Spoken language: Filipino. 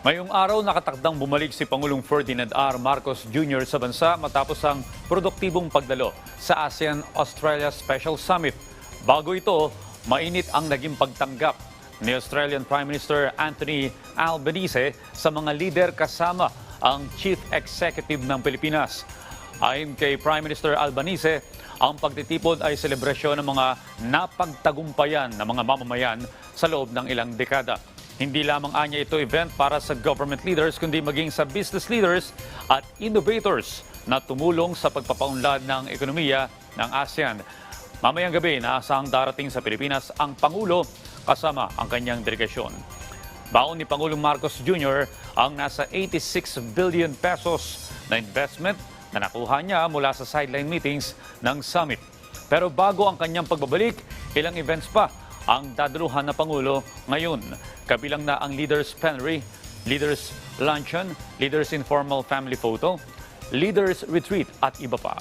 Ngayong araw nakatakdang bumalik si Pangulong Ferdinand R. Marcos Jr. sa bansa matapos ang produktibong pagdalo sa ASEAN-Australia Special Summit. Bago ito, mainit ang naging pagtanggap ni Australian Prime Minister Anthony Albanese sa mga lider kasama ang Chief Executive ng Pilipinas. Ayon kay Prime Minister Albanese, ang pagtitipon ay selebrasyon ng mga napagtagumpayan ng mga mamamayan sa loob ng ilang dekada. Hindi lamang anya ito event para sa government leaders kundi maging sa business leaders at innovators na tumulong sa pagpapaunlad ng ekonomiya ng ASEAN. Mamayang gabi, naasahang darating sa Pilipinas ang Pangulo kasama ang kanyang delegasyon. Baon ni Pangulong Marcos Jr. ang nasa 86 billion pesos na investment na nakuha niya mula sa sideline meetings ng summit. Pero bago ang kanyang pagbabalik, ilang events pa ang dadaluhan na Pangulo ngayon. Kabilang na ang Leaders Plenary, Leaders Luncheon, Leaders Informal Family Photo, Leaders Retreat at iba pa.